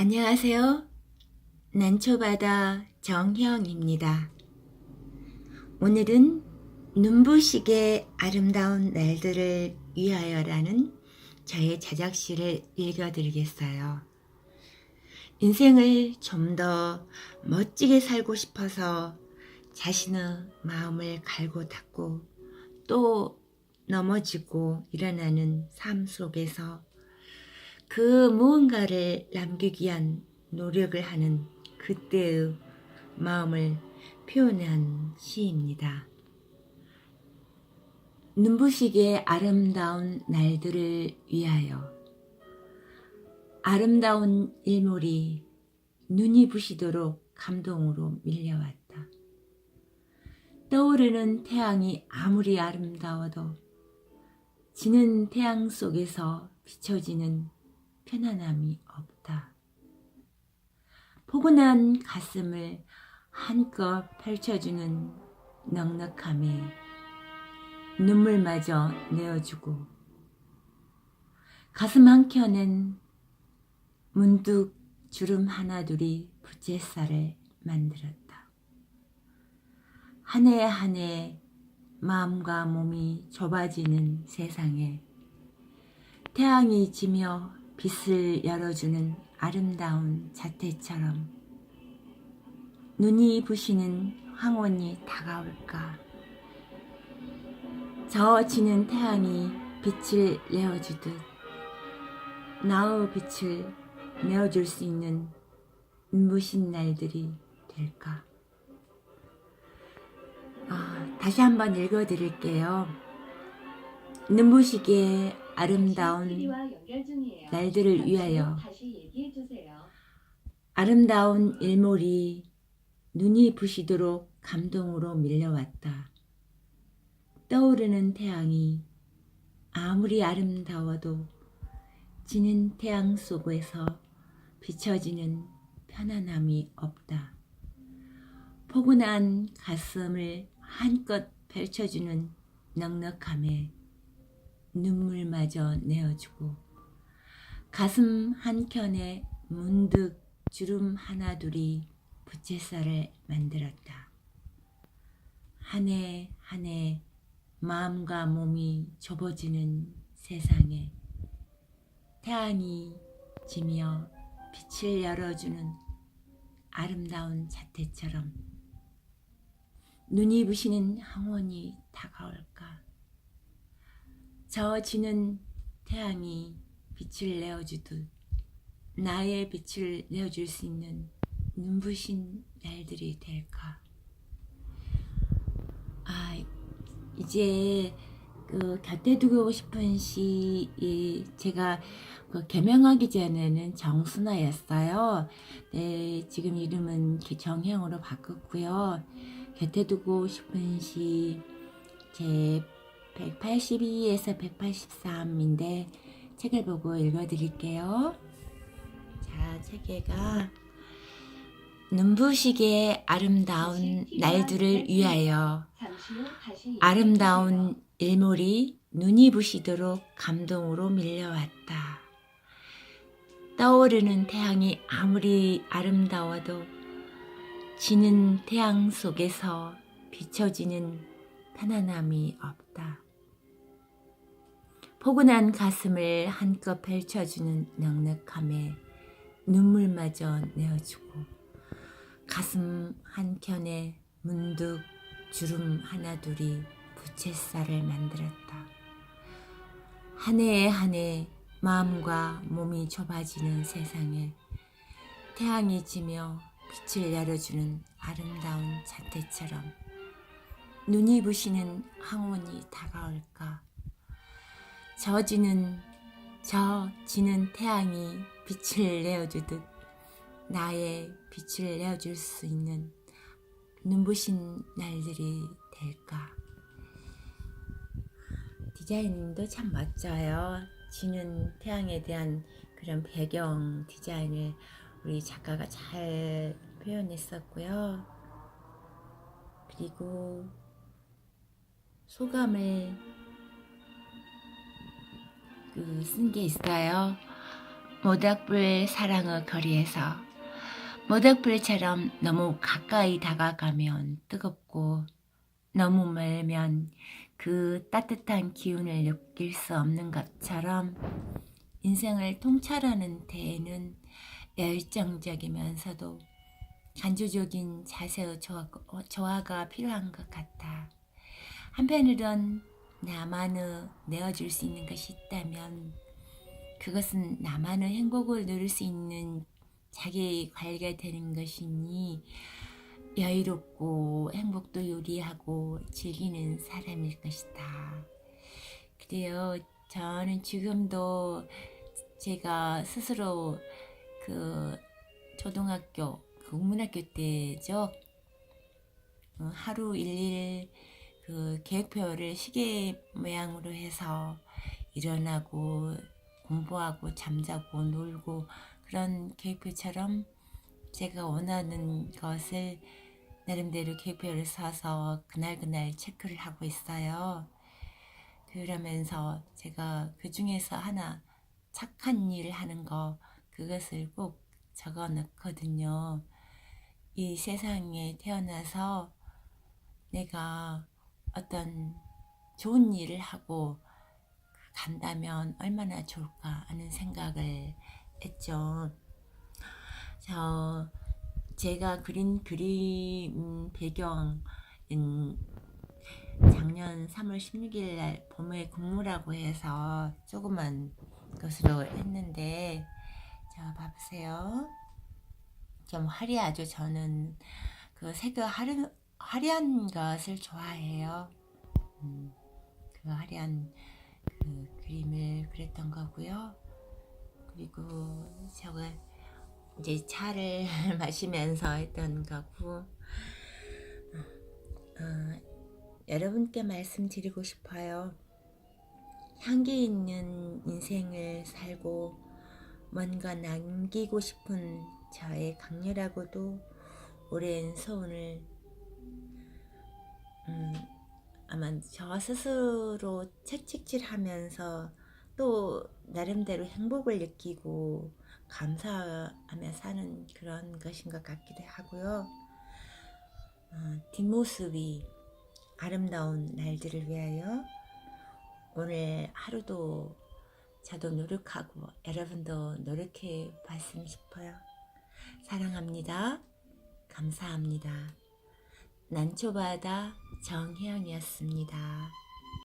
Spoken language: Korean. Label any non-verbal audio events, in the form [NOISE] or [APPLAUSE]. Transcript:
안녕하세요. 난초바다 정형입니다. 오늘은 눈부시게 아름다운 날들을 위하여라는 저의 자작시를 읽어드리겠어요. 인생을 좀 더 멋지게 살고 싶어서 자신의 마음을 갈고 닦고 또 넘어지고 일어나는 삶 속에서 그 무언가를 남기기 위한 노력을 하는 그때의 마음을 표현한 시입니다. 눈부시게 아름다운 날들을 위하여 아름다운 일몰이 눈이 부시도록 감동으로 밀려왔다. 떠오르는 태양이 아무리 아름다워도 지는 태양 속에서 비춰지는 편안함이 없다. 포근한 가슴을 한껏 펼쳐주는 넉넉함에 눈물마저 내어주고 가슴 한켠엔 문득 주름 하나둘이 부채살을 만들었다. 한 해 한 해 마음과 몸이 좁아지는 세상에 태양이 지며 빛을 열어주는 아름다운 자태처럼 눈이 부시는 황혼이 다가올까 저 지는 태양이 빛을 내어주듯 나의 빛을 내어줄 수 있는 눈부신 날들이 될까 아, 다시 한번 읽어드릴게요. 눈부시게 아름다운 날들을 위하여. 아름다운 일몰이 눈이 부시도록 감동으로 밀려왔다. 떠오르는 태양이 아무리 아름다워도 지는 태양 속에서 비춰지는 편안함이 없다. 포근한 가슴을 한껏 펼쳐주는 넉넉함에 눈물마저 내어주고 가슴 한켠에 문득 주름 하나둘이 부채살을 만들었다. 한 해 한 해 마음과 몸이 좁아지는 세상에 태양이 지며 빛을 열어주는 아름다운 자태처럼 눈이 부시는 항원이 다가올까? 저 지는 태양이 빛을 내어주듯 나의 빛을 내어줄 수 있는 눈부신 날들이 될까? 아, 이제 그 곁에 두고 싶은 시 이, 제가 그 개명하기 전에는 정순아였어요. 네, 지금 이름은 정형으로 바꿨고요. 곁에 두고 싶은 시 제 182에서 183인데 책을 보고 읽어드릴게요. 자, 책에가 눈부시게 아름다운 날들을 위하여 아름다운 일몰이 눈이 부시도록 감동으로 밀려왔다. 떠오르는 태양이 아무리 아름다워도 지는 태양 속에서 비춰지는 편안함이 없다. 포근한 가슴을 한껏 펼쳐주는 넉넉함에 눈물마저 내어주고 가슴 한켠에 문득 주름 하나둘이 부채살을 만들었다. 한해한해 마음과 몸이 좁아지는 세상에 태양이 지며 빛을 내려주는 아름다운 자태처럼 눈이 부시는 항원이 다가올까? 저지는 저 지는 태양이 빛을 내어주듯 나의 빛을 내어줄 수 있는 눈부신 날들이 될까? 디자인도 참 멋져요. 지는 태양에 대한 그런 배경 디자인을 우리 작가가 잘 표현했었고요. 그리고 소감을 그 쓴 게 있어요. 모닥불 사랑의 거리에서 모닥불처럼 너무 가까이 다가가면 뜨겁고 너무 멀면 그 따뜻한 기운을 느낄 수 없는 것처럼 인생을 통찰하는 데에는 열정적이면서도 간주적인 자세의 조화, 조화가 필요한 것 같아. 한편으론 나만의 내어줄 수 있는 것이 있다면 그것은 나만의 행복을 누릴 수 있는 자기 관리가 되는 것이니 여유롭고 행복도 요리하고 즐기는 사람일 것이다. 그래요. 저는 지금도 제가 스스로 그 초등학교 그 국문학교 때죠. 어, 하루 일일 그 계획표를 시계 모양으로 해서 일어나고 공부하고 잠자고 놀고 그런 계획표처럼 제가 원하는 것을 나름대로 계획표를 써서 그날그날 체크를 하고 있어요. 그러면서 제가 그 중에서 하나 착한 일을 하는 거 그것을 꼭 적어 넣거든요. 이 세상에 태어나서 내가 어떤 좋은 일을 하고 간다면 얼마나 좋을까 하는 생각을 했죠. 저 제가 그린 그림 배경은 작년 3월 16일 날 봄의 국무라고 해서 조그만 것으로 했는데 자 봐보세요. 좀 화려하죠. 저는 그 화려, 화려한 것을 좋아해요. 음, 그 화려한 그 그림을 그렸던 거고요. 그리고 저걸 이제 차를 [LAUGHS] 마시면서 했던 거고 어, 여러분께 말씀드리고 싶어요. 향기 있는 인생을 살고 뭔가 남기고 싶은 저의 강렬하고도 오랜 소원을 음, 아마 저 스스로 채찍질하면서 또 나름대로 행복을 느끼고 감사하며 사는 그런 것인 것 같기도 하고요. 어, 뒷모습이 아름다운 날들을 위하여 오늘 하루도 저도 노력하고 여러분도 노력해 봤으면 싶어요. 사랑합니다. 감사합니다. 난초바다 정혜영이었습니다.